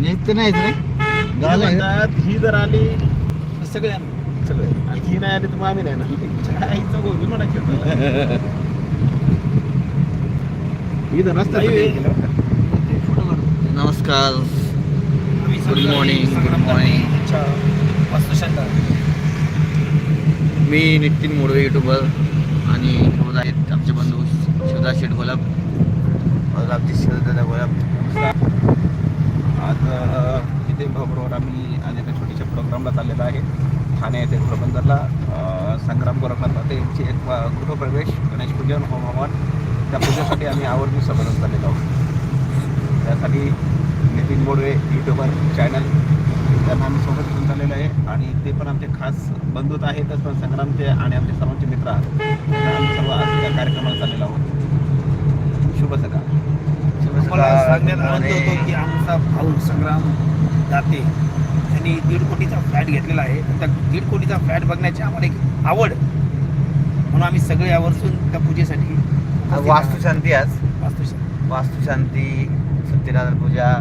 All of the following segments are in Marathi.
येत नाही रे गावाला आहे. म्हणतात ही जर आली सगळ्या सगळे. आणि ही नाही आली तर मग आम्ही नाही ना आईचं. ही तर. गेला. नमस्कार. गुड मॉर्निंग गुड मॉर्निंग मी नितीन मोडवे युट्यूबर आणि सोबत आहेत आमचे बंधू शिवदा शेठ गोलाप. और आमचे शिवदादा गोलाप. आज अ, नितीन भाऊबरोबर आम्ही आज एका छोट्याशा प्रोग्रामला चाललेलो आहे. ठाणे येथे घोडबंदरला संग्राम गोरखनाथ यांची एक गृहप्रवेश गणेश पूजन होम हवन त्या पूजेसाठी आम्ही आवर्जून समोरून झालेलो आहोत. त्यासाठी नितीन बोडवे युट्यूबर चॅनल त्यांना आम्ही सोबत घेऊन चाललेलो आहे. आणि ते पण आमचे खास बंधूत आहेतच पण संग्रामचे आणि आमचे सर्वांचे मित्र आहात. आम्ही सर्व आज त्या कार्यक्रमाला चाललेलो आहोत. शुभ सकाळ. मला सांगण्यात आनंद होतो की आमचा भाऊ संग्राम दाते यांनी दीड कोटीचा फ्लॅट घेतलेला आहे. त्या दीड कोटीचा फ्लॅट बघण्याची आम्हाला एक आवड. म्हणून आम्ही सगळे आवर्जून त्या पूजेसाठी वास्तुशांती आज. वास्तुशांती. वास्तुशांती सत्यनारायण पूजा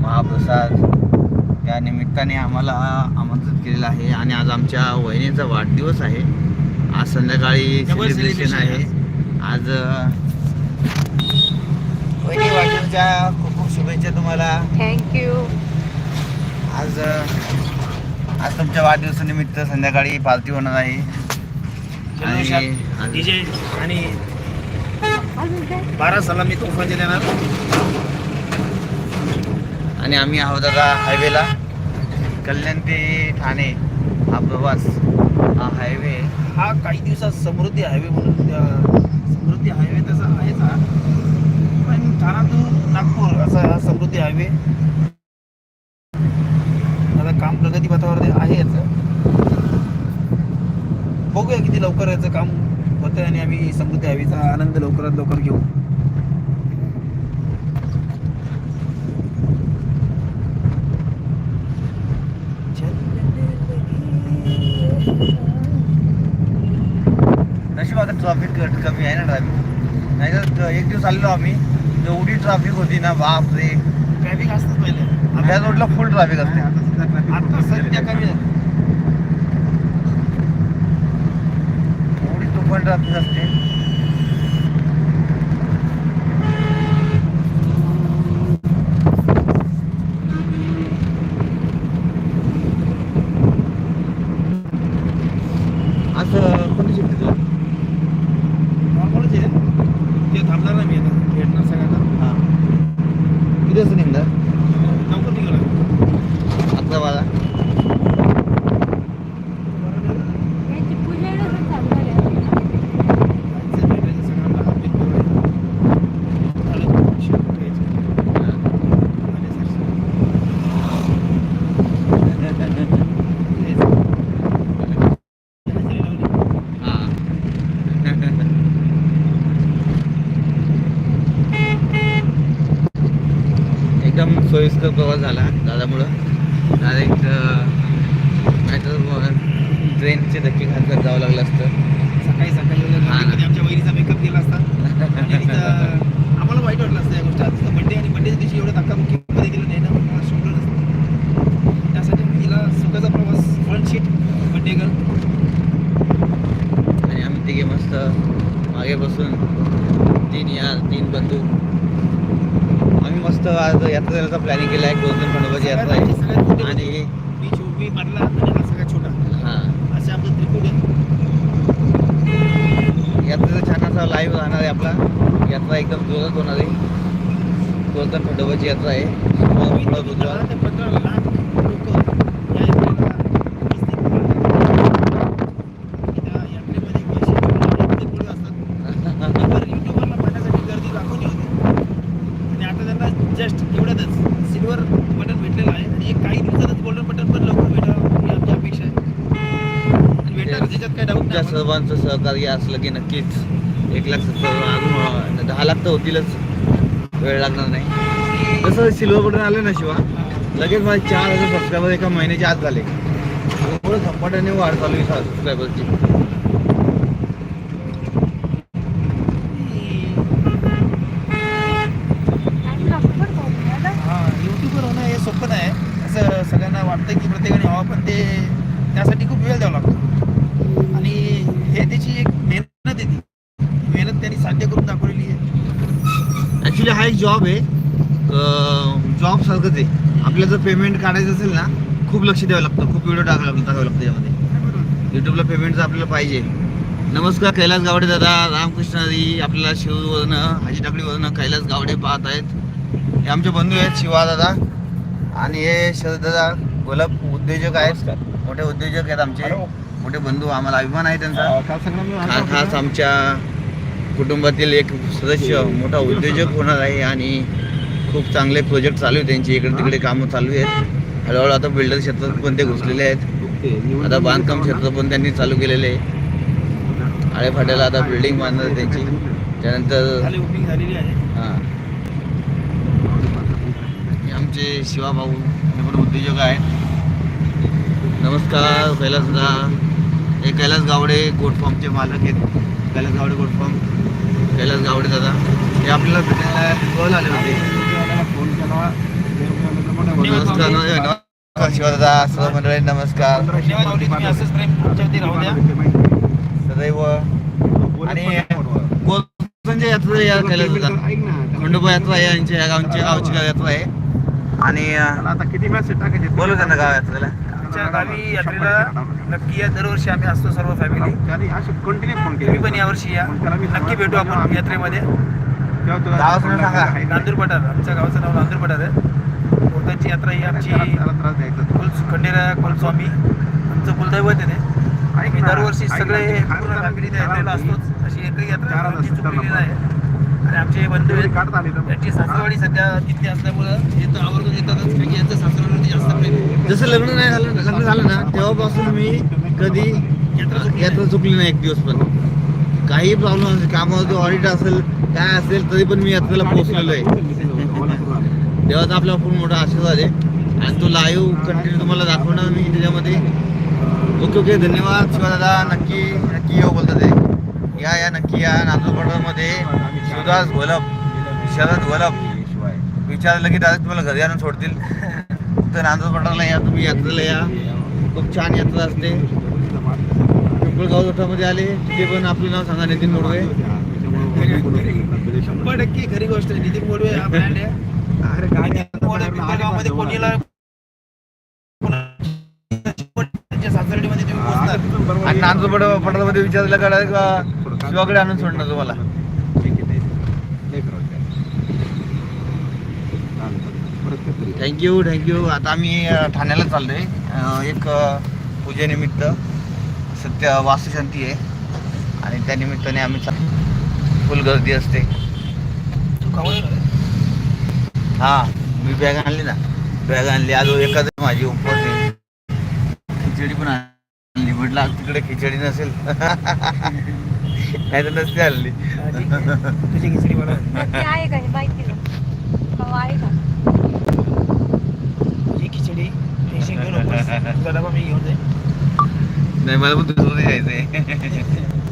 महाप्रसाद या निमित्ताने आम्हाला आमंत्रित केलेलं आहे. आणि आज आमच्या वहिनीचा वाढदिवस आहे. आज संध्याकाळी सेलिब्रेशन आहे. आज वहिनी वाढदिवसाच्या खूप खूप शुभेच्छा तुम्हाला. थँक्यू आज आज तुमच्या वाढदिवसानिमित्त संध्याकाळी पार्टी होणार आहे. आणि बारा सलामी तोफांचे देणार. आणि आम्ही आहोत आता हायवेला. कल्याण ते ठाणे हा प्रवास हा हायवे. हा काही दिवसात समृद्धी हायवे म्हणून समृद्धी हायवे तसा आहेच हा. ठाणा टू नागपूर असा हा समृद्धी हायवे. आता काम प्रगती पथावर आहे याचं. बघूया किती लवकर याचं काम होतं आणि आम्ही समृद्धी हायवेचा आनंद लवकरात लवकर घेऊ. नशिबात ट्रॉफिक ट्रॅफिक कमी आहे ना ट्रॅफिक नाही तर एक दिवस आलेलो आम्ही. एवढी ट्रॅफिक होती ना बाप रे ट्रॅफिक असतंच पहिले. त्या रोडला फुल ट्रॅफिक असते. आता सध्या कमी. एवढी तुफान ट्रॅफिक असते असं कोणती शिफ्ट तुला नॉर्मलच आहे ते थांबणार नाही मी आता भेटणार सगळ्यांना हां किती वाजता निघणार लवकर निघाला अकरा बारा यांची पूजा एवढं चालणार आहे हां एकदम सोयीस्कर प्रवास झाला दादामुळं. डायरेक्ट मॅटर ट्रेनचे धक्के खात खात जावं लागलं असतं. सकाळी सकाळी वगैरे आमच्या वहिनीचा मेकअप केला असता. आम्हाला वाईट वाटलं असतं या गोष्टी बड्डे आणि बड्डेच्या दिवशी एवढं धक्काबुक्कीमध्ये गेलं नाही ना म्हणून मला शोधलं नसतं त्यासाठी मी तिला सुखाचा प्रवास फ्रंट सीट बड्डे गर्ल आणि आम्ही तिघे मस्त मागे बसून तीन यार तीन बंधू आम्ही आज यात्रा जाण्याचा प्लॅनिंग केला आहे गोवर्धन खंडोबाची यात्रा आहे. आणि मी छोटी मधला आणि हा सगळ्यात छोटा. हां. असे आमचं त्रिकूट आहे यात्रेचा छान असा लाईव्ह राहणार आहे आपला. यात्रा एकदम जोरात होणार आहे. गोवर्धन खंडोबाची यात्रा आहे. बुधवार ते पंधरा लाख लोक या यात्रेला उपस्थित राहतात. त्या यात्रेमध्ये वर्षी किती पुढे असतात युट्यूबर युट्यूबरला पाहण्यासाठी गर्दी दाखवली होती आणि आता त्यांना जस्ट एवढ्यातच सिल्वर बटन भेटलेलं आहे आणि एक काही दिवसातच गोल्डन बटन पण लवकर भेटावं ही आमची अपेक्षा आहे आणि भेटणार त्याच्यात काही डाऊट तुमच्या सर्वांचं सहकार्य असलं की नक्कीच एक लाख सत्तर अजून दहा लाख तर होतीलच. वेळ लागणार नाही. तसं सिल्वर बटन आलं ना शिवा लगेच मला चार हजार सबस्क्रायबर एका महिन्याच्या आत झाले. एवढं झपाट्याने वाढ चालू आहे सबस्क्रायबरची आणि लवकर करूया ना. हा युट्यूबर होणं हे सोपं जॉब पण आहे असं सगळ्यांना वाटतं की प्रत्येकाने व्हावं पण ते त्यासाठी खूप वेळ द्यावा लागतो आणि हे त्याची एक मेहनत आहे ती मेहनत त्यांनी साध्य करून दाखवलेली आहे ॲक्च्युली हा एक जॉब आहे. जॉब सारखंच आहे. आपल्याला जर पेमेंट काढायचं असेल ना खूप लक्ष द्यावं लागतं. खूप व्हिडिओ टाकावं लागतं टाकावं लागतं यामध्ये. यूट्यूबला पेमेंट जर आपल्याला पाहिजे. नमस्कार कैलास गावडे दादा. रामकृष्ण हरी आपल्याला शिववरनं हाजी टाकडीवरनं कैलास गावडे पाहत आहेत हे आमचे बंधू आहेत शिवा दादा. आणि हे शरद दादा गोलाप उद्योजक आहेत. मोठे उद्योजक आहेत आमचे. मोठे बंधू आम्हाला अभिमान आहे त्यांचा. खास आमच्या कुटुंबातील एक सदस्य मोठा उद्योजक होणार आहे आणि खूप चांगले प्रोजेक्ट चालू आहेत त्यांचे. इकडे तिकडे कामं चालू आहेत. हळूहळू आता बिल्डर क्षेत्रात पण ते घुसलेले आहेत. आता बांधकाम क्षेत्र पण त्यांनी चालू केलेले आहे. आळेफाट्याला आता बिल्डिंग बांधणार त्यांची. त्यानंतर हां. आमचे शिवाभाऊ हे पण उद्योजक आहेत. नमस्कार कैलास दा हे कैलास गावडे गोट फार्मचे मालक आहेत. कैलास गावडे गोट फार्म कैलास गावडे दादा. हे आपल्याला भेटायला शिकवायला आले होते. फोन केला नमस्कार नमस्कार सर्व मंडळी सदैव. आणि यात्रा या कैलास दादा. खंडोबा यात्रा आहे यांच्या या गावची गावची यात्रा आहे. आणि आता किती मॅसेज टाकायचे? बोलू त्यांना गाव यात्रेला. आमच्या गावी यात्रेला नक्की या. दरवर्षी आम्ही असतो सर्व फॅमिली तुम्ही पण यावर्षी या. नक्की भेटू आपण यात्रेमध्ये. नांदूर पठार आमच्या गावाचं नाव नांदूर पठार आहे. कोर्टाची यात्रा ही आमची. कुल खंडेरा कुलस्वामी आमचं कुलदैवत आहे ते. आम्ही दरवर्षी सगळे पूर्ण फॅमिली त्या यात्रेला असतोच. अशी एकही यात्रा आमची चुकलेली नाही. आणि आमचे बंधू त्यांची सासरवाडी सध्या तिथे असल्यामुळं येतो आवर्जून येतातच. यांचं सासरवाडी आहे. जसं लग्न नाही झालं लग्न झालं ना तेव्हापासून मी कधी यात्रा चुकली यात्रा चुकली नाही एक दिवस पण. काही प्रॉब्लेम असेल कामावरती ऑडिट असेल काय असेल तरी पण मी यात्रेला पोहोचलेलो आहे. तेव्हाच आपला खूप मोठा आशीर्वाद आहे. आणि तो लाईव्ह कंटिन्यू तुम्हाला दाखवणार मी त्याच्यामध्ये. ओके ओके धन्यवाद शिवदादा नक्की नक्की येऊ बोलतात ते. या या नक्की या नांदूरपटमध्ये शिवदास वलभ शरद वलभ शिवाय विचारलं की डायरेक्ट तुम्हाला घरी आणून सोडतील. तर नांदूरपडाला या तुम्ही यात्रेला या. खूप छान यात्रा असते. पिंपळगाव जोठामध्ये आले. तिथे पण आपलं नाव सांगा नितीन मोडवे. शंभर टक्के खरी गोष्ट आहे नितीन मोडवे हा ब्रँड आहे. नितीन मोडवे पिंपळगावमध्ये कोणीला आणि पठारामध्ये विचारलं का शिवाकडे आणून सोडणार तुम्हाला? थँक्यू थँक्यू आता आम्ही ठाण्याला चाललोय. एक पूजेनिमित्त सत्य वास्तुशांती आहे. आणि त्या निमित्ताने आम्ही फुल गर्दी असते? हा मी बॅग आणली ना. बॅग आणली. आज एखाद माझी उपवास आहे खिचडी पण आणली. म्हटलं आज तिकडे खिचडी नसेल. नाही तर नसते आणली. खिचडी बनव नक्की आहे का हे माहिती का हो आहे का तुझी खिचडी टेन्शन घेऊ नकोस डबा मी घेऊन जाईन नाही मला पण दुसरं यायचंय